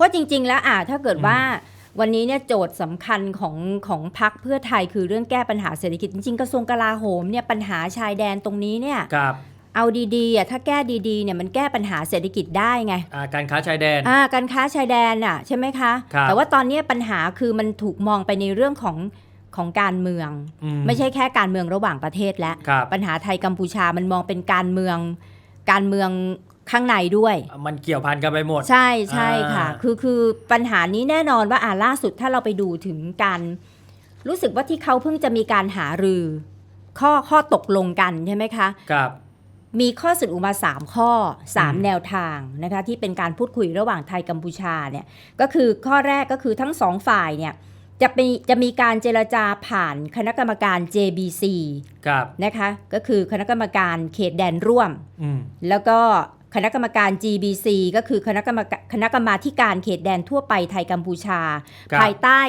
ราะจริง ๆ แล้วอะถ้าเกิดว่าวันนี้เนี่ยโจทย์สำคัญของของพักเพื่อไทยคือเรื่องแก้ปัญหาเศรษฐกิจจริงๆกระทรวงกลาโหมเนี่ยปัญหาชายแดนตรงนี้เนี่ยครับเอาดีๆอะถ้าแก้ดีๆเนี่ยมันแก้ปัญหาเศรษฐกิจได้ไงอ่าการค้าชายแดนอ่าการค้าชายแดนน่ะใช่ไหมคะครับแต่ว่าตอนนี้ปัญหาคือมันถูกมองไปในเรื่องของของการเมืองอืไม่ใช่แค่การเมืองระหว่างประเทศแล้วครับปัญหาไทยกัมพูชามันมองเป็นการเมืองการเมือง ข้างในด้วย มันเกี่ยวพันกันไปหมด ใช่ใช่ค่ะอ่าคือคือปัญหานี้แน่นอนว่าอ่าล่าสุดถ้าเราไปดูถึงการ รู้สึกว่าที่เขาเพิ่งจะมีการหารือ ข้อข้อตกลงกันใช่ไหมคะครับมีข้อสรุปมา3ข้ออืม3แนวทางนะคะที่เป็นการพูดคุยระหว่างไทยกัมพูชาเนี่ยก็คือข้อแรกก็คือทั้งสองฝ่ายเนี่ยจะเป็นจะมีการเจรจาผ่านคณะกรรมการ JBC ครับนะคะก็คือคณะกรรมการเขตแดนร่วมอืมแล้วก็ คณะกรรมการ GBC ก็คือคณะกรรมการคณะกรรมาธิการเขตแดนทั่วไปไทยกัมพูชาครับภายใต้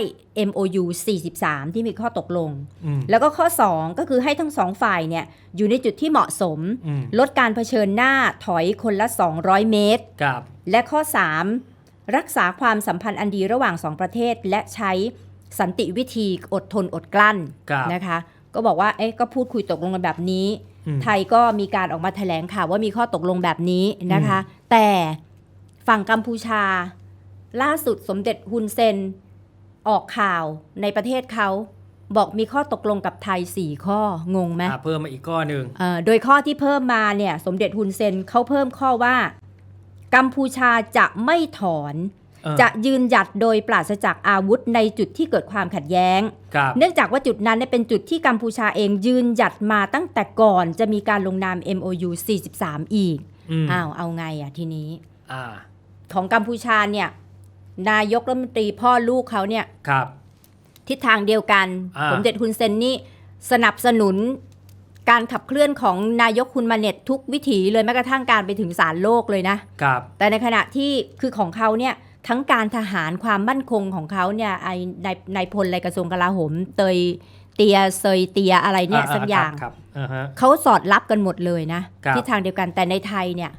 MOU 43 ที่มีข้อตกลงอืมแล้วก็ข้อ 2 ก็คือให้ทั้งสองฝ่ายเนี่ยอยู่ในจุดที่เหมาะสมอืมลดการเผชิญหน้าถอยคนละ 200 เมตรครับและข้อ 3 รักษาความสัมพันธ์อันดีระหว่างสองประเทศ และใช้สันติวิธีอดทนอดกลั้นครับนะคะ ก็บอกว่าเอ๊ะก็พูดคุยตกลงกันแบบนี้อืม ไทยก็มีการออกมาแถลงข่าวว่ามีข้อตกลงแบบนี้นะคะ แต่ฝั่งกัมพูชา ล่าสุดสมเด็จฮุนเซน ออกข่าวในประเทศเขาบอกมีข้อตกลงกับไทย 4 ข้องงไหมอ่าเพิ่มมาอีกข้อหนึ่งเอ่อโดยข้อที่เพิ่มมาเนี่ย สมเด็จฮุนเซนเขาเพิ่มข้อว่า กัมพูชาจะไม่ถอนเออ จะยืนหยัดโดยปราศจากอาวุธในจุดที่เกิดความขัดแย้งครับเนื่องจากว่าจุดนั้นเนี่ยเป็นจุดที่กัมพูชาเองยืนหยัดมาตั้งแต่ก่อนจะมีการลงนาม MOU 43 อีกอืมอ้าวเอาไงอะทีนี้อ่าของกัมพูชาเนี่ย นายกรัฐมนตรีพ่อลูกเขาเนี่ยครับ ทิศทางเดียวกันอ่าสมเด็จฮุนเซนนี่สนับสนุนการขับเคลื่อนของนายกคุณมาเน็ตทุกวิถีเลยแม้กระทั่งการไปถึงศาลโลกเลยนะครับ แต่ในขณะที่คือของเขาเนี่ย ทั้งการทหารความมั่นคงของเขาเนี่ยไอในในพลอะไรกระทรวงกลาโหมเตยเตียเซยเตียอะไรเนี่ยสักอย่างครับอ่าฮะเขาสอดรับกันหมดเลยนะครับที่ทางเดียวกันแต่ในไทยเนี่ย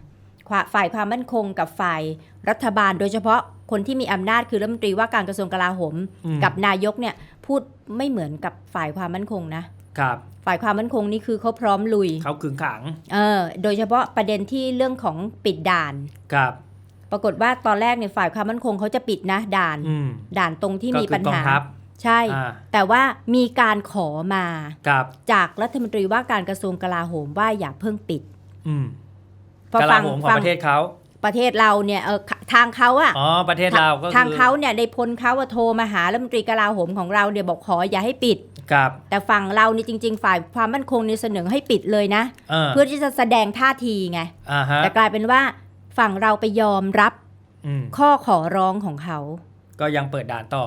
ควฝ่ายความมั่นคงกับฝ่ายรัฐบาล โดยเฉพาะคนที่มีอำนาจคือรัฐมนตรีว่าการกระทรวงกลาโหมอืมกับนายกเนี่ยพูดไม่เหมือนกับฝ่ายความมั่นคงนะครับฝ่ายความมั่นคงนี่คือเขาพร้อมลุยเขาขึงขังเออโดยเฉพาะประเด็นที่เรื่องของปิดด่านครับ ปรากฏว่าตอนแรกเนี่ยฝ่ายความมั่นคงเขาจะปิดนะด่านอืมด่านตรงที่ก็มีคือปัญกองหาทัพใช่อ่าแต่ว่ามีการขอมากับจากรัฐมนตรีว่าการกระทรวงกลาโหมว่าอย่าเพิ่งปิดอืมพอกลาโหมของประเทศเขาประเทศเราเนี่ยเออทางเขาอะอ๋อประเทศเราก็คือทางเขาเนี่ยในพลเขาอะโทรมาหารัฐมนตรีกลาโหมของเราเดี๋ยวบอกขออย่าให้ปิดกับ แต่ฝั่งเรานี่จริง ๆ ฝ่ายความมั่นคงเนี่ยเสนอให้ปิดเลยนะเออเพื่อที่จะแสดงท่าทีไงอ่าฮะแต่กลายเป็นว่า ฝั่งเราไปยอมรับอืมข้อขอร้องของเขา ก็ยังเปิดด่านต่อ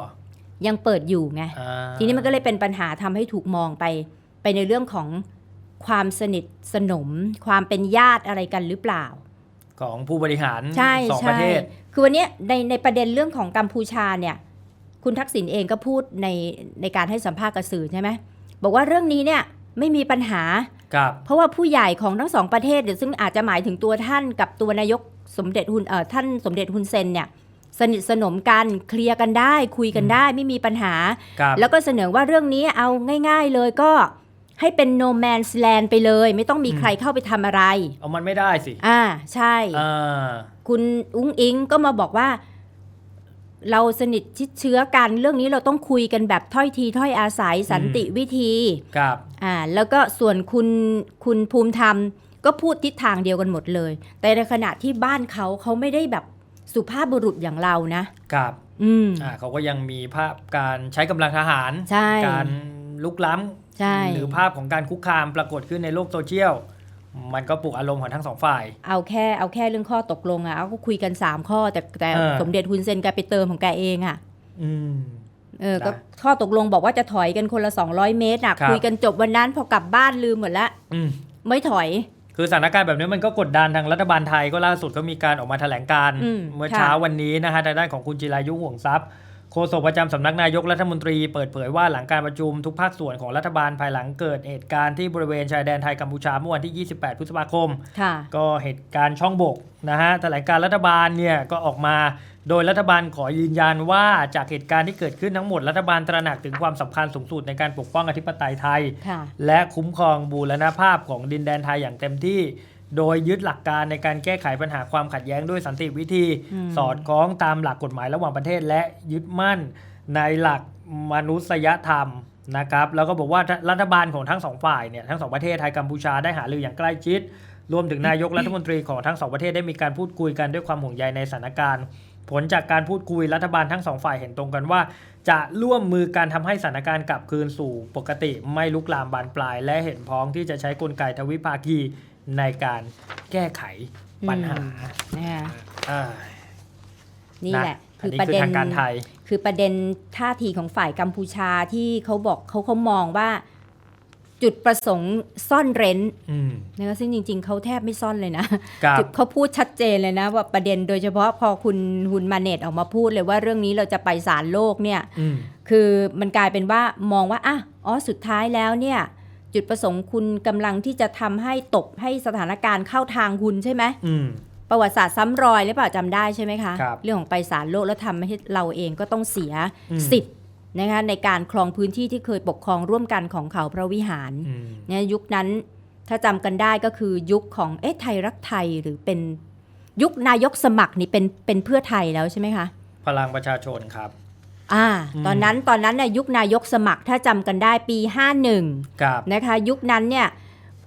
ยังเปิดอยู่ไงอ่าทีนี้มันก็เลยเป็นปัญหาทำให้ถูกมองไป ไปในเรื่องของความสนิทสนม ความเป็นญาติอะไรกันหรือเปล่า ของผู้บริหารใช่สองปใช่ระเทศ คือวันเนี้ยในในประเด็นเรื่องของกัมพูชาเนี่ย คุณทักษิณเองก็พูดในในการให้สัมภาษณ์กับสื่อใช่ไหมบอกว่าเรื่องนี้เนี่ยไม่มีปัญหากับเพราะว่าผู้ใหญ่ของทั้งสองประเทศเดี๋ยวซึ่งอาจจะหมายถึงตัวท่านกับตัวนายก สมเด็จฮุนเอ่อท่านสมเด็จฮุนเซนเนี่ยสนิทสนมกันเคลียร์กันได้ คุยกันได้ไม่มีปัญหากับแล้วก็เสนอว่าเรื่องนี้เอาง่าย ๆเลยก็ให้เป็น no man's land ไปเลย ไม่ต้องมีใครเข้าไปทำอะไร เอามันไม่ได้สิอ่าใช่ อ่าคุณอุ้งอิงก็มาบอกว่า เราสนิทชิดเชื้อกัน เรื่องนี้เราต้องคุยกันแบบถ้อยทีถ้อยอาศัยสันติวิธีกับ อ่าแล้วก็ส่วนคุณคุณภูมิธรรม ก็พูดทิศทางเดียวกันหมดเลย แต่ในขณะที่บ้านเขาเขาไม่ได้แบบสุภาพบุรุษอย่างเรานะกับอืมอ่าเขาก็ยังมีภาพการใช้กำลังทหารใช่การลุกล้ใช่ำหรือภาพของการคุกคามปรากฏขึ้นในโลกโซเชียลมันก็ปลุกอารมณ์ของทั้งสองฝ่าย เอาแค่เอาแค่เรื่องข้อตกลงอะเอาก็คุยกัน 3 ข้อ แต่แต่เออสมเด็จฮุนเซนแกไปเติมของแกเองอะอืมเออนะก็ข้อตกลงบอกว่าจะถอยกันคนละ 200 เมตรอะครับคุยกันจบวันนั้นพอกลับบ้านลืมหมดละอืมไม่ถอย คือสถานการณ์แบบนี้มันก็กดดันทางรัฐบาลไทยก็ล่าสุดก็มีการออกมาแถลงการณ์อืมเมื่อค่ะเช้าวันนี้นะฮะทางด้านของคุณจิรายุห่วงทรัพย์โฆษกประจำสำนักนายกรัฐมนตรีเปิดเผยว่าหลังการประชุมทุกภาคส่วนของรัฐบาลภายหลังเกิดเหตุการณ์ที่บริเวณชายแดนไทยกัมพูชาเมื่อวันที่ 28 พฤษภาคมค่ะก็เหตุการณ์ช่องบกนะฮะแถลงการรัฐบาลเนี่ยก็ออกมา โดยรัฐบาลขอยืนยันว่าจากเหตุการณ์ที่เกิดขึ้นทั้งหมด รัฐบาลตระหนักถึงความสำคัญสูงสุดในการปกป้องอธิปไตยไทย ค่ะ และคุ้มครองบูรณภาพของดินแดนไทยอย่างเต็มที่ โดยยึดหลักการในการแก้ไขปัญหาความขัดแย้งด้วยสันติวิธี อืม สอดคล้องตามหลักกฎหมายระหว่างประเทศ และยึดมั่นในหลักมนุษยธรรมนะครับ แล้วก็บอกว่ารัฐบาลของทั้งสองฝ่ายเนี่ยทั้งสองประเทศไทยกัมพูชาได้หารืออย่างใกล้ชิด รวมถึงนายกรัฐมนตรีของทั้งสองประเทศได้มีการพูดคุยกันด้วยความห่วงใยในสถานการณ์ ผลจากการพูดคุยรัฐบาลทั้งสองฝ่ายเห็นตรงกันว่า จะร่วมมือการทำให้สถานการณ์กลับคืนสู่ปกติไม่ลุกลามบานปลาย และเห็นพ้องที่จะใช้กลไกทวิภาคีในการแก้ไขปัญหานะคะอ่านี่แหละอันนี้ประคือเด็นทางการไทยคือประเด็นท่าทีของฝ่ายกัมพูชาที่เขาบอกเขาเขามองว่า จุดประสงค์ซ่อนเร้นอืมนะคะซึ่งจริง ๆ เขาแทบไม่ซ่อนเลยนะกับจุดเขาพูดชัดเจนเลยนะว่าประเด็นโดยเฉพาะพอคุณฮุนมาเนตออกมาพูดเลยว่าเรื่องนี้เราจะไปศาลโลกเนี่ยอืมคือมันกลายเป็นว่ามองว่าอะอ๋อสุดท้ายแล้วเนี่ยจุดประสงค์คุณกำลังที่จะทำให้ตบให้สถานการณ์เข้าทางคุณใช่ไหมอืมประวัติศาสตร์ซ้ำรอยหรือเปล่าจำได้ใช่ไหมคะครับเรื่องของไปศาลโลกแล้วทำให้เราเองก็ต้องเสียอืมสิทธิ์ นะคะในการครองพื้นที่ที่เคยปกครองร่วมกันของเขาพระวิหารอืมเนี่ยยุคนั้นถ้าจำกันได้ก็คือยุคของเอ๊ะไทยรักไทยหรือเป็นยุคนายกสมัครนี่เป็นเป็นเพื่อไทยแล้วใช่ไหมคะ พลังประชาชนครับอ่าอืมตอนนั้นตอนนั้นน่ยยุคนายกสมัครถ้าจำกันได้ปี 51กับนะคะ ยุคนั้นเนี่ย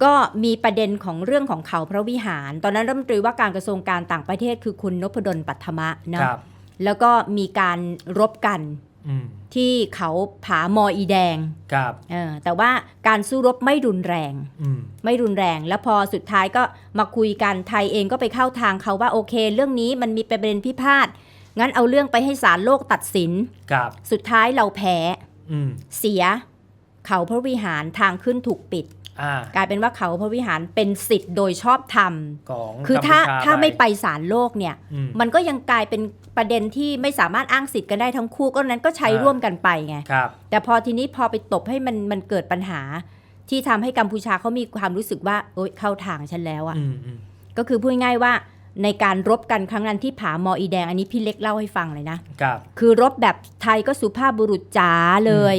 ก็มีประเด็นของเรื่องของเขาพระวิหาร ตอนนั้นรัฐมนตรีว่าการกระทรวงการต่างประเทศคือคุณนพดลปัทมะเนาะกับแล้วก็มีการรบกันอืม ที่เขาผามออีแดงกับเออแต่ว่าการสู้รบไม่รุนแรงอืมไม่รุนแรง แล้วพอสุดท้ายก็มาคุยกันไทยเองก็ไปเข้าทางเขาว่าโอเค เรื่องนี้มันมีประเด็นพิพาทงั้นเอาเรื่องไปให้ศาลโลกตัดสินกับสุดท้ายเราแพ้อืมเสีย เขาพระวิหารทางขึ้นถูกปิดอ่ากลายเป็นว่าเขาพระวิหารเป็นสิทธิ์โดยชอบธรรมของคือถ้ากัมพูชถ้าไม่ไปศาลโลกเนี่ยอืมมันก็ยังกลายเป็น ประเด็นที่ไม่สามารถอ้างสิทธิ์กันได้ทั้งคู่ก็นั้นก็ใช้อ่าร่วมกันไปไงครับแต่พอทีนี้พอไปตบให้มันมันเกิดปัญหา ที่ทำให้กัมพูชาเขามีความรู้สึกว่าโอ๊ยเข้าทางฉันแล้วอะอืมอืมก็คือพูดง่ายๆว่าในการรบกันครั้งนั้นที่ผามออีแดงอันนี้พี่เล็กเล่าให้ฟังเลยนะกับคือรบแบบไทยก็สุภาพบุรุษจ๋าเลย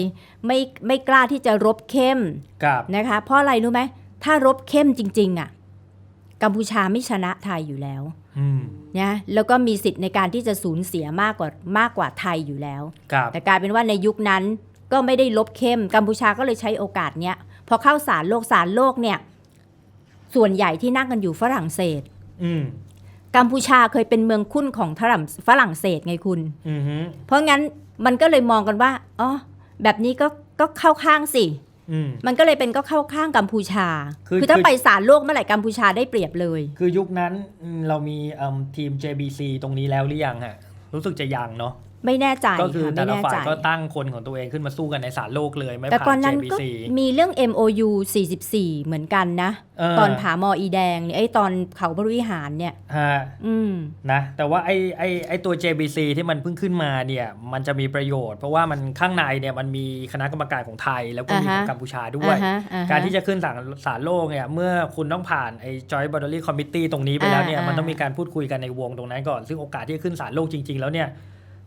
ไม่ไม่กล้าที่จะรบเข้มกับนะคะเพราะอะไรรู้ไหมถ้ารบเข้มจริง ๆอะ กัมพูชาไม่ชนะไทยอยู่แล้วอืมนะแล้วก็มีสิทธิ์ในการที่จะสูญเสียมากกว่ามากกว่าไทยอยู่แล้วกับแต่กลายเป็นว่าในยุคนั้นก็ไม่ได้ลบเข้มกัมพูชาก็เลยใช้โอกาสเนี้ยพอเข้าสารโลกสารโลกเนี่ย ส่วนใหญ่ที่นั่งกันอยู่ฝรั่งเศสอืมกัมพูชาเคยเป็นเมืองคุ้นของฝรั่งฝรั่งเศสไงคุณอืมฮึเพราะงั้นมันก็เลยมองกันว่าอ๋อแบบนี้ก็ก็เข้าข้างสิอื มมันก็เลยเป็นก็เข้าข้างกัมพูชา คือคือถ้าคือไปสารโลกเมื่อไหร่กัมพูชาได้เปรียบเลย คือยุคนั้นอืมเรามีเอิ่มทีม JBC ตรงนี้แล้วหรือยังฮะรู้สึกจะยังเนาะ ไม่แน่ใจก็คือค่ะแต่ไม่ละแน่ฝ่าใจยก็ตั้งคนของตัวเองขึ้นมาสู้กันในศาลโลกเลย ไม่แต่ตอผ่านนนั้นก็ JBC มีเรื่อง MOU 44 เหมือนกันนะเตอนผามออีแดงเนี่ยไอ้ตอนเขาพระวิหารเนี่ยฮะอืมนะแต่ว่าไอ้ไอ้ไอ้ตัว JBC ที่มันเพิ่งขึ้นมาเนี่ยมันจะมีประโยชน์ เพราะว่ามันข้างในเนี่ยมันมีคณะกรรมการของไทย แล้วก็มีอ่าขฮะองกัมพูชาด้วยอ่าฮะอ่าฮะการที่จะขึ้นศาลศาลโลกเนี่ยเมื่อคุณต้องผ่านไอ้ Joint Boundary Committee ตรงนี้ไปแล้วเนี่ยอ่าอ่ามัมันต้องมีการพูดคุยกันในวงตรงนั้นก่อน ซึ่งโอกาสที่จะขึ้นศาลโลกจริง ๆ แล้วเนี่ย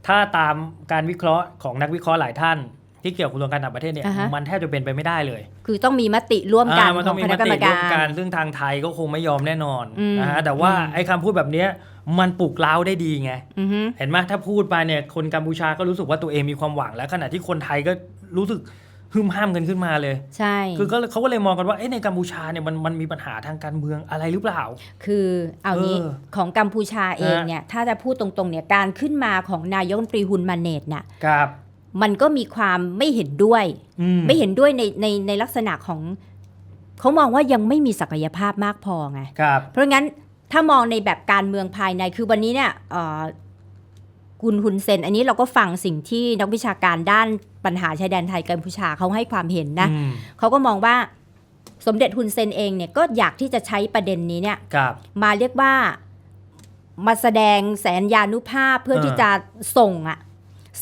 ถ้าตามการวิเคราะห์ของนักวิเคราะห์หลายท่าน ที่เกี่ยวกับกระทรวงการต่างประเทศเนี่ย อ่าฮะ มันแทบจะเป็นไปไม่ได้เลยคือต้องมีมติร่วมกันอ่ามันขต้อองงมีคมณะกรรติมร่กาวมกัรนซึ่งทางไทยก็คงไม่ยอมแน่นอนอืมนะฮะแต่ว่าอืม ไอ้คำพูดแบบเนี้ยมันปลุกเร้าได้ดีไง อือฮึ เห็นไหมถ้าพูดไปเนี่ยคนกัมพูชาก็รู้สึกว่าตัวเองมีความหวังแล้วขณะที่คนไทยก็รู้สึก ฮึมห้ามกันขึ้นมาเลย ใช่ คือก็เขาก็เลยมองกันว่าเอ๊ะในกัมพูชาเนี่ยมันมันมีปัญหาทางการเมืองอะไรหรือเปล่า คือเอางี้เออของกัมพูชาเองฮะเนี่ยถ้าจะพูดตรงๆเนี่ยการขึ้นมาของนายกรัฐมนตรีฮุนมาเนตน่ะครับมันก็มีความไม่เห็นด้วยอืมไม่เห็นด้วยในในในลักษณะของเขามองว่ายังไม่มีศักยภาพมากพอไงครับเพราะงั้นถ้ามองในแบบการเมืองภายในคือวันนี้เนี่ยเอ่อคุณฮุนเซนอันนี้เราก็ฟังสิ่งที่นักวิชาการด้าน ปัญหาชายแดนไทยกัมพูชาเขาให้ความเห็นนะอืมเขาก็มองว่าสมเด็จฮุนเซนเองเนี่ยก็อยากที่จะใช้ประเด็นนี้เนี่ยครับมาเรียกว่ามาแสดงแสนยานุภาพเพื่อเออที่จะส่งอะ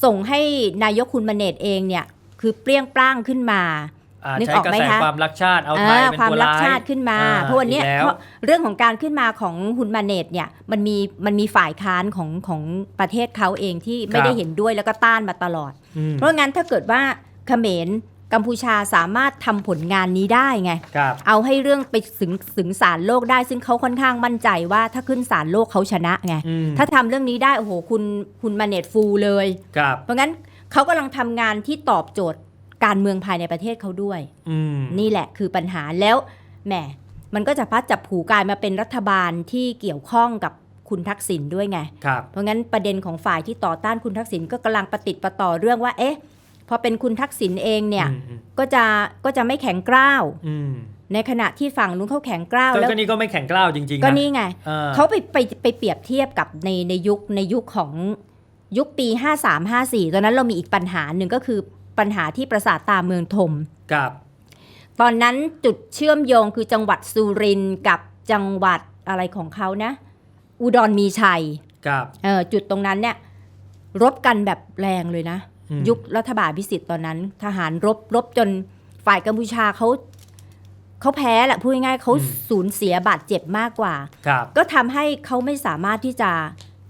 ส่งให้นายกคุณมาเนตเองเนี่ยคือเปรี้ยงปร้างขึ้นมาอ่า นึกใช้ออกกระไหมแสคะความรักชาติเอาไทยอ่าเป็นความตัวรักร้ายชาติขึ้นมาอ่เพราะวันเนี้ยอีกแล้วเพราะเรื่องของการขึ้นมาของฮุนมาเนตเนี่ยมันมีมันมีฝ่ายค้านของของประเทศเขาเองที่ไม่ได้เห็นด้วยแล้วก็ต้านมาตลอดอืมเพราะงั้นถ้าเกิดว่าเขมรกัมพูชาสามารถทำผลงานนี้ได้ไงครับเอาให้เรื่องไปถึงถึงศาลโลกได้ ซึ่งเขาค่อนข้างมั่นใจว่าถ้าขึ้นศาลโลกเขาชนะไงอืมถ้าทำเรื่องนี้ได้ โอ้โห คุณคุณมาเนตฟูเลยครับเพราะงั้นเขากำลังทำงานที่ตอบโจทย์ การเมืองภายในประเทศเขาด้วยอืมนี่แหละคือปัญหาแล้วแหมมันก็จะพัดจับผูกลายมาเป็นรัฐบาลที่เกี่ยวข้องกับคุณทักษิณด้วยไงครับเพราะงั้นประเด็นของฝ่ายที่ต่อต้านคุณทักษิณก็กำลังประติดประต่อเรื่องว่า เอ๊ะ พอเป็นคุณทักษิณเองเนี่ยอืมอืมก็จะก็จะไม่แข็งกร้าวอืมในขณะที่ฝั่งนู้นเขาแข็งกร้าวก็แล้วก็นี่ก็ไม่แข็งกล้าวจริงๆก็นะนี่ไงออเขาไปไปไปเปรียบเทียบกับในในยุคในยุคของยุคปี 53-54 ตอนนั้นเรามีอีกปัญหาหนึ่งก็คือ ปัญหาที่ปราสาทตาเมืองธมครับ ตอนนั้นจุดเชื่อมโยงคือจังหวัดสุรินทร์กับจังหวัดอะไรของเขานะ อุดรมีชัยครับเออจุดตรงนั้นเนี่ยรบกันแบบแรงเลยนะอืมยุครัฐบาลพิสิทธิ์ตอนนั้น ทหารรบรบจนฝ่ายกัมพูชาเขาเขาแพ้แหละพูดง่ายๆเขาสูญเสียบาดเจ็บมากกว่าครับก็ทำให้เขาไม่สามารถที่จะ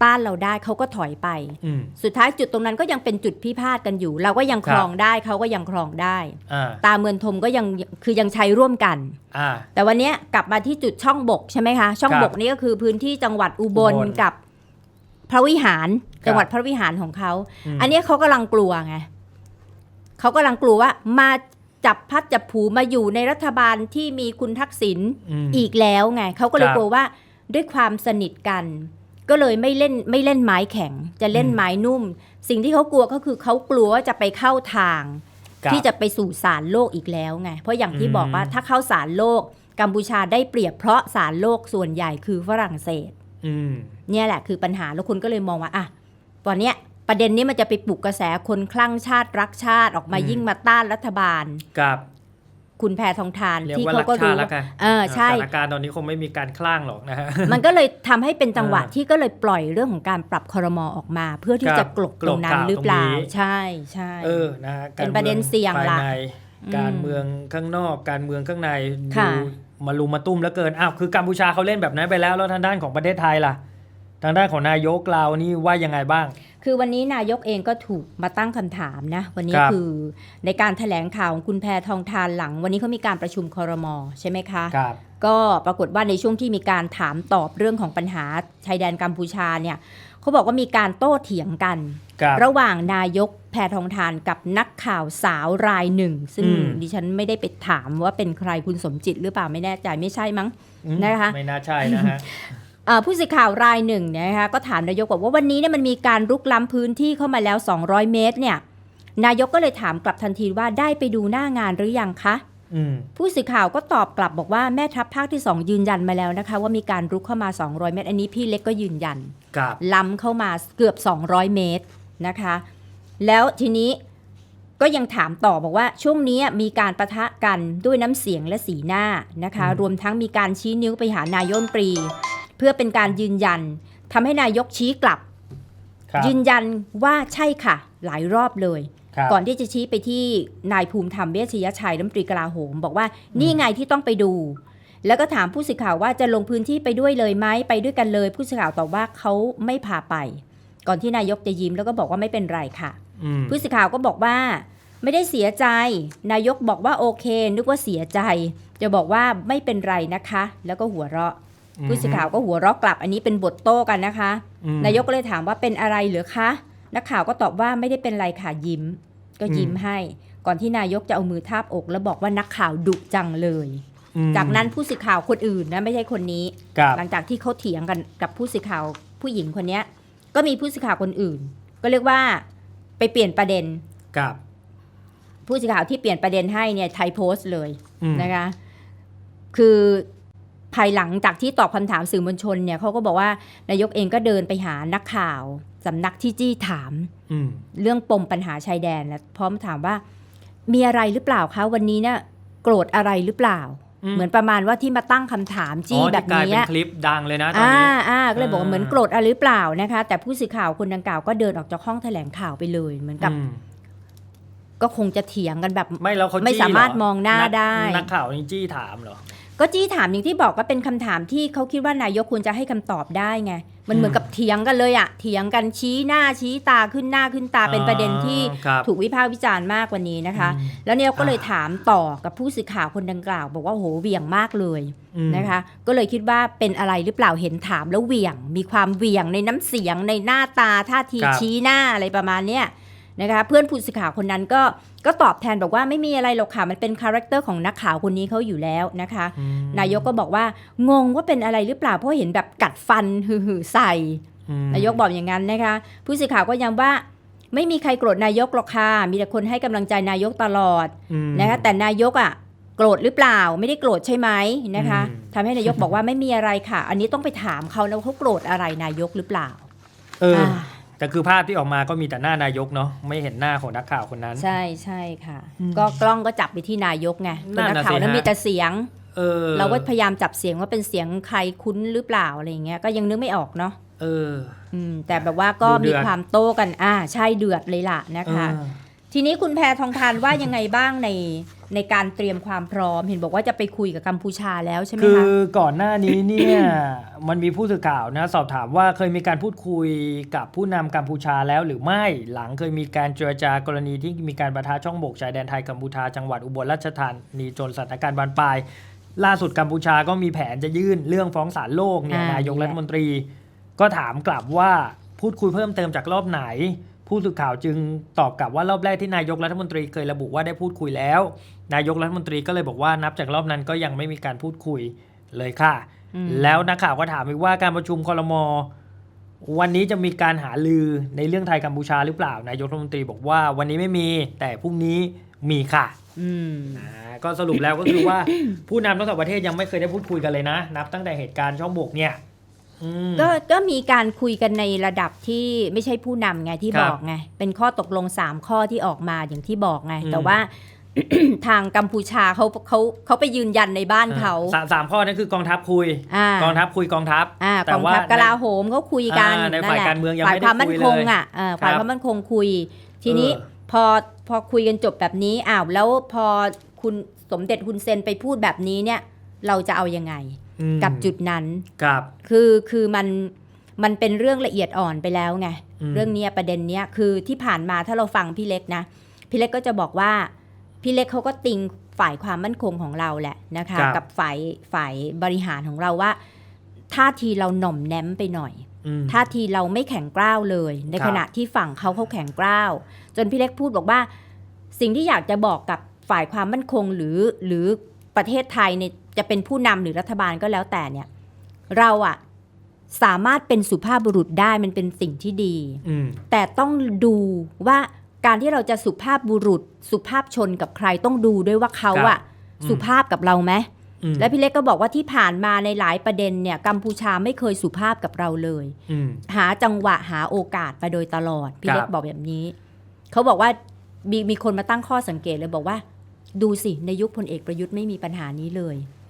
ต้านเราได้เขาก็ถอยไปอืมสุดท้ายจุดตรงนั้นก็ยังเป็นจุดพิพาทกันอยู่ เราก็ยังครัคบรองได้เขาก็ยังครองได้อ่าตาเมืองทมก็ยังคือยังใช้ร่วมกันอ่าแต่วันเนี้ยกลับมาที่จุดช่องบกใช่ไหมคะ ช่องครับบกนี่ก็คือพื้นที่จังหวัดอุบลอุบลกับพระวิหารครับจังหวัดพระวิหารของเขามอันเนี้ยเขากำลังกลัวไงเขากำลังกลัวว่ามาจับพัดจับผูมาอยู่ในรัฐบาลที่มีคุณทักษิณมอีกแล้วไงเขาก็เลยครับกลัวว่าด้วยความสนิทกัน ก็เลยไม่เล่นไม่เล่นไม้แข็ง จะเล่นอืมไม้นุ่ม สิ่งที่เขากลัวก็คือเขากลัวว่าจะไปเข้าทางครับที่จะไปสู่ศาลโลกอีกแล้วไง เพราะอย่างที่อืมบอกว่าถ้าเข้าศาลโลก กัมพูชาได้เปรียบเพราะศาลโลกส่วนใหญ่คือฝรั่งเศสอืมเนี่ยแหละคือปัญหาแล้วคนก็เลยมองว่าอะตอนเนี้ยประเด็นนี้มันจะไปปลุกกระแสคนคลั่งชาติรักชาติออกมาอืมยิ่งมาต้านรัฐบาลกับ คุณแพทองทานเรียกที่ว่าเขารักก็ชารู้ติแล้วกันเออใช่สถานการณ์ตอนนี้คงไม่มีการคลั่งหรอกนะฮะมันก็เลยทำให้เป็นจังหวะอ่าที่ก็เลยปล่อยเรื่องของการปรับคอรมอออกมา เพื่อที่ครับจะกลบตรงนั้นกลบข่าวหรือเปล่าตรงนี้ใช่ใช่เออนะฮะเป็นประเด็นเสี่ยงภายล่ะในอืมการเมืองข้างนอกการเมืองข้างในค่ะดูมาลุมมาตุ้มแล้วเกินอ้าวคือกัมพูชาเขาเล่นแบบนั้นไปแล้วแล้วทางด้านของประเทศไทยล่ะ ทางด้านของนายกเรานี่ว่ายังไงบ้าง คือวันนี้นายกเองก็ถูกมาตั้งคำถามนะ วันนี้ครับคือในการแถลงข่าวของคุณแพทองทานหลัง วันนี้เขามีการประชุมคอรมอใช่ไหมคะครับก็ปรากฏว่าในช่วงที่มีการถามตอบเรื่องของปัญหาชายแดนกัมพูชาเนี่ยเขาบอกว่ามีการโต้เถียงกันครับระหว่างนายกแพทองทานกับนักข่าวสาวรายหนึ่ง ซึ่งอืมดิฉันไม่ได้ไปถามว่าเป็นใครคุณสมจิตหรือเปล่าไม่แน่ใจไม่ใช่มั้งอืมนะคะไม่น่าใช่นะฮะเอ่อ ผู้สื่อข่าวรายหนึ่งเนี่ยนะคะก็ถามนายกบอกว่าวันนี้เนี่ยมันมีการรุกล้ำพื้นที่เข้ามาแล้ว 200 เมตรเนี่ยนายกก็เลยถามกลับทันทีว่าได้ไปดูหน้างานหรือยังคะอืมผู้สื่อข่าวก็ตอบกลับบอกว่าแม่ทัพภาคที่ 2 ยืนยันมาแล้วนะคะ ว่ามีการรุกเข้ามา 200 เมตร อันนี้พี่เล็กก็ยืนยันครับล้ำเข้ามาเกือบ 200 เมตรนะคะ แล้วทีนี้ก็ยังถามต่อบอกว่าช่วงนี้มีการประทะกันด้วยน้ำเสียงและสีหน้านะคะอืมรวมทั้งมีการชี้นิ้วไปหานายกรัฐมนตรีเพื่อเป็นการยืนยันทำให้นายกชี้กลับครับยืนยันว่าใช่ค่ะ หลายรอบเลยครับก่อนที่จะชี้ไปที่นายภูมิธรรมเวชยชัยรัฐมนตรีกลาโหม บอกว่านี่ไงที่ต้องไปดู แล้วก็ถามผู้สื่อข่าวว่าจะลงพื้นที่ไปด้วยเลยไหมไปด้วยกันเลย ผู้สื่อข่าวตอบว่าเขาไม่พาไป ก่อนที่นายกจะยิ้มแล้วก็บอกว่าไม่เป็นไรค่ะอืมผู้สื่อข่าวก็บอกว่าไม่ได้เสียใจ นายกบอกว่าโอเค นึกว่าเสียใจ จะบอกว่าไม่เป็นไรนะคะ แล้วก็หัวเราะ ผู้สื่อข่าวก็หัวเราะกลับอันนี้เป็นบทโต้กันนะคะอืมนายกก็เลยถามว่าเป็นอะไรเหรือคะ นักข่าวก็ตอบว่าไม่ได้เป็นไรค่ะยิ้ม ก็ยิ้มอืมให้ ก่อนที่นายกจะเอามือทาบอกแล้วบอกว่านักข่าวดุจังเลยอืมจากนั้นผู้สื่อข่าวคนอื่นนะไม่ใช่คนนี้ครับหลังจากที่เขาเถียงกันกับผู้สื่อข่าวผู้หญิงคนเนี้ยก็มีผู้สื่อข่าวคนอื่น ก็เรียกว่าไปเปลี่ยนประเด็นครับผู้สื่อข่าวที่เปลี่ยนประเด็นให้เนี่ยไทยโพสต์เลยอืมนะคะ คือ ภายหลังจากที่ตอบคำถามสื่อมวลชนเนี่ยเขาก็บอกว่านายกเองก็เดินไปหานักข่าวสำนักที่จี้ถามอืมเรื่องปมปัญหาชายแดนและพร้อมถามว่า มีอะไรหรือเปล่าคะวันนี้เนี่ยโกรธอะไรหรือเปล่าอืมเหมือนประมาณว่าที่มาตั้งคำถามจี้อ๋อแบที่บกลายนี้เป็นคลิปดังเลยนะตอนอ่านี้อ่าก็เลยบอกว่าอ่าเหมือนโกรธอะไรหรือเปล่านะคะ แต่ผู้สื่อข่าวคนดังกล่าวก็เดินออกจากห้องแถลงข่าวไปเลยเหมือนกับอืมก็คงจะเถียงกันแบบ ไม่แล้วเขาไม่จี้สามารถเหมองหน้านักได้ นักข่าวนี่จี้ถามเหรอ ก็จี้ถามอย่างที่บอกก็เป็นคำถามที่เขาคิดว่านายกควรจะให้คำตอบได้ไง มันเหมือนกับเถียงกันเลยอะเถียงกันชี้หน้าชี้ตาขึ้นหน้าขึ้นตาเป็นประเด็นที่ครับถูกวิพากษ์วิจารณ์มากกว่านี้นะคะอืมแล้วเนี่ยก็เลยอ่าถามต่อกับผู้สื่อข่าวคนดังกล่าว บอกว่าโหเหวี่ยงมากเลยอืมนะคะ ก็เลยคิดว่าเป็นอะไรหรือเปล่าเห็นถามแล้วเหวี่ยง มีความเหวี่ยงในน้ำเสียงในหน้าตาท่าทีครับชี้หน้าอะไรประมาณเนี้ยนะคะเพื่อนผู้สื่อข่าวคนนั้นก็ ก็ตอบแทนบอกว่าไม่มีอะไรหรอกค่ะ มันเป็นคาแรคเตอร์ของนักข่าวคนนี้เขาอยู่แล้วนะคะอืมนายกก็บอกว่างงว่าเป็นอะไรหรือเปล่า เพราะเห็นแบบกัดฟันหือๆใส่อืมนายกบอกอย่างนั้นนะคะ ผู้สื่อข่าวก็ย้ำว่าไม่มีใครโกรธนายกหรอกค่ะ มีแต่คนให้กำลังใจนายกตลอดอืมนะคะ แต่นายกอะโกรธหรือเปล่า ไม่ได้โกรธใช่ไหมนะคะอืมทำให้นายกบอกว่าไม่มีอะไรค่ะ อันนี้ต้องไปถามเขานะว่าเขาโกรธอะไรนายกหรือเปล่า เอออ่า แต่คือภาพที่ออกมาก็มีแต่หน้านายกเนาะไม่เห็นหน้าของนักข่าวคนนั้น ใช่ใช่ค่ะอืมก็กล้องก็จับไปที่นายกไงนั่นนักน่ะข่าวสินั้นฮะมีแต่เสียงเออเราก็พยายามจับเสียงว่าเป็นเสียงใครคุ้นหรือเปล่าอะไรอย่างเงี้ยก็ยังนึกไม่ออกเนาะเอออืมแต่แบบว่าก็ดูเดืมีอดความโต้กันอ่าใช่เดือดเลยล่ะนะคะเออทีนี้คุณแพทองทานว่ายังไงบ้างใน ในการเตรียมความพร้อม เห็นบอกว่าจะไปคุยกับกัมพูชาแล้วใช่ไหมคืคะอก่อนหน้านี้เนี่ยมันมีผู้สื่อข่าวนะสอบถามว่าเคยมีการพูดคุยกับผู้นำกัมพูชาแล้วหรือไม่หลังเคยมีการเจรจากรณีที่มีการประทะช่องบกชายแดนไทยกัมพูชาจังหวัดอุบลราชธานีจนสถานการณ์บานปลาย ล่าสุดกัมพูชาก็มีแผนจะยื่นเรื่องฟ้องศาลโลกเนี่ยอ่านายกรัฐมนตรี ก็ถามกลับว่าพูดคุยเพิ่มเติมจากรอบไหน ผู้สื่อข่าวจึงตอบกลับว่ารอบแรกที่นายกรัฐมนตรีเคยระบุว่าได้พูดคุยแล้ว นายกรัฐมนตรีก็เลยบอกว่านับจากรอบนั้นก็ยังไม่มีการพูดคุยเลยค่ะอืมแล้วนักข่าวก็ถามอีกว่าการประชุมคอรมอวันนี้จะมีการหาลือในเรื่องไทยกัมพูชาหรือเปล่านายกรัฐมนตรีบอกว่าวันนี้ไม่มีแต่พรุ่งนี้มีค่ะอืมอ่าก็สรุปแล้วก็คือว่าผู้นำทั้งสองประเทศยังไม่เคยได้พูดคุยกันเลยนะ นับตั้งแต่เหตุการณ์ช่องบกเนี่ยอืม ก็ก็มีการคุยกันในระดับที่ไม่ใช่ผู้นำไงที่ครับบอกไง เป็นข้อตกลง 3 ข้อที่ออกมาอย่างที่บอกไงอืมแต่ว่าทางกัมพูชาเขาเขาเขาไปยืนยันในบ้านเขาสามสามข้อนั่นคือกองทัพคุยอ่ากองทัพคุยกองทัพอ่าแต่กองว่าทัพกลาโหมเขาคุยกันอ่าในนั่นฝ่ายแหละการเมืองยังฝ่ายไม่ได้ความมั่นคุยคงเลยอะเออฝ่ายครับความมั่นคงคุย ทีนี้เออพอพอคุยกันจบแบบนี้อ้าวแล้วพอคุณสมเด็จฮุนเซนไปพูดแบบนี้เนี่ย เราจะเอายังไงอืม กับจุดนั้นกับคือคือมันมันเป็นเรื่องละเอียดอ่อนไปแล้วไงมเรื่องเนี้ยประเด็นเนี้ยคือที่ผ่านมาถ้าเราฟังพี่เล็กนะพี่เล็กก็จะบอกว่าพี่เล็กเขาก็ติงฝ่ายความมั่นคงของเราแหละนะคะครับกับฝ่ายฝ่ายบริหารของเราว่าท่าทีเราหน่อมแนมไปหน่อยอืมท่าทีเราไม่แข็งกร้าวเลย ในครับขณะที่ฝั่งเขาเขาแข็งกร้าวจนพี่เล็กพูดบอกว่า สิ่งที่อยากจะบอกกับฝ่ายความมั่นคงหรือหรือประเทศไทยเนี่ย จะเป็นผู้นำหรือรัฐบาลก็แล้วแต่เนี่ย เราอะสามารถเป็นสุภาพบุรุษได้มันเป็นสิ่งที่ดีอืมแต่ต้องดูว่าการที่เราจะสุภาพบุรุษ สุภาพชนกับใครต้องดูด้วยว่าเขาครับอะอืมสุภาพกับเราไหมอืมและพี่เล็กก็บอกว่าที่ผ่านมาในหลายประเด็นเนี่ยกัมพูชาไม่เคยสุภาพกับเราเลยอืมหาจังหวะหาโอกาสมาโดยตลอด พี่เล็คกรับบอกแบบนี้ เขาบอกว่ามีมีคนมาตั้งข้อสังเกตเลยบอกว่า ดูสิในยุคพลเอกประยุทธ์ไม่มีปัญหานี้เลยอืม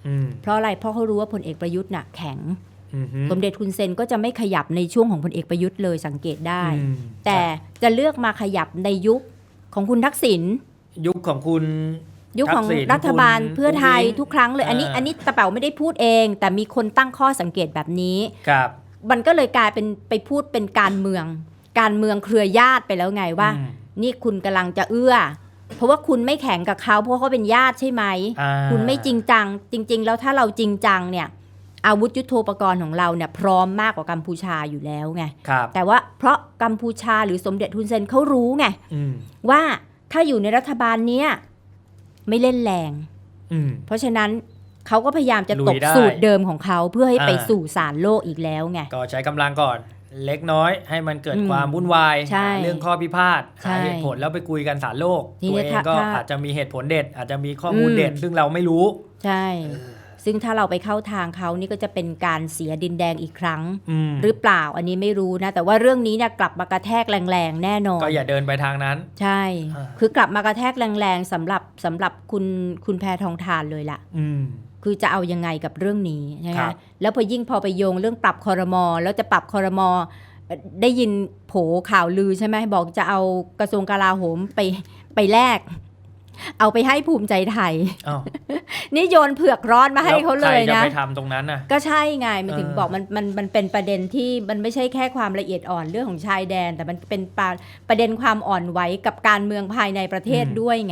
เพราะอะไรเพราะเขารู้ว่าพลเอกประยุทธ์น่ะแข็งอืมสมเด็จทุนเซนก็จะไม่ขยับในช่วงของพลเอกประยุทธ์เลยสังเกตได้อืมแต่จะเลือกมาขยับในยุคของคุณทักษิณยุคของคุณยุคของทักษิณรัฐบาลคุณเพื่อไทยอุ้งอิ๊งทุกครั้งเลย อันนี้อ่าอันนี้ตะเป๋าไม่ได้พูดเอง แต่มีคนตั้งข้อสังเกตแบบนี้กับมันก็เลยกลายเป็นไปพูดเป็นการเมือง การเมืองเครือญาติไปแล้วไงว่าอืมนี่คุณกำลังจะเอื้อ เพราะว่าคุณไม่แข่งกับเขาเพราะเขาเป็นญาติใช่ไหมอ่าคุณไม่จริงจัง จริง ๆ แล้วถ้าเราจริงจังเนี่ยอาวุธยุโทโธปกรณ์ของเราเนี่ยพร้อมมากกว่ากัมพูชาอยู่แล้วไงครับแต่ว่าเพราะกัมพูชาหรือสมเด็จทุนเซนเขารู้ไงอืมว่าถ้าอยู่ในรัฐบาลเนี้ยไม่เล่นแรงอืมเพราะฉะนั้นเขาก็พยายามจะลุตยกได้สูตรเดิมของเขาเพื่อให้ไปอ่าสู่ศาลโลกอีกแล้วไง ก็ใช้กำลังก่อน เล็กน้อยให้มันเกิดอืมความวุ่นวายใช่หาเรื่องข้อพิพาทใช่หาเหตุผลแล้วไปคุยกันศาลโลกทีตัวนี้เองถ้าก็ถ้าอาจจะมีเหตุผลเด็ด อาจจะมีข้อมูลอืมเด็ด ซึ่งเราไม่รู้ ใช่ ซึ่งถ้าเราไปเข้าทางเขานี่ก็จะเป็นการเสียดินแดงอีกครั้งอืมหรือเปล่าอันนี้ไม่รู้นะ แต่ว่าเรื่องนี้เนี่ยกลับมากระแทกแรงๆแน่นอน ก็อย่าเดินไปทางนั้น ใช่อ่าคือกลับมากระแทกแรงๆสำหรับสำหรับคุณคุณแพทองทานเลยล่ะ อืม คือจะเอายังไงกับเรื่องนี้นะครัคะบแล้วพอยิ่งพอไปโยงเรื่องปรับคอรมอแล้วจะปรับคอรมอได้ยินโผข่าวลือใช่ไหมบอกจะเอากระทรวงกลาโหมไปไปแลกเอาไปให้ภูมิใจไทยอ้าวนี่โยนเผือกร้อนมาให้เขาเลยแวใครจะนะไปทำตรงนั้นน่ะ ก็ใช่ไง มันถึงเออบอกมันมันมันเป็นประเด็นที่มันไม่ใช่แค่ความละเอียดอ่อนเรื่องของชายแดน แต่มันเป็นประประเด็นความอ่อนไหวกับการเมืองภายในประเทศด้วยไง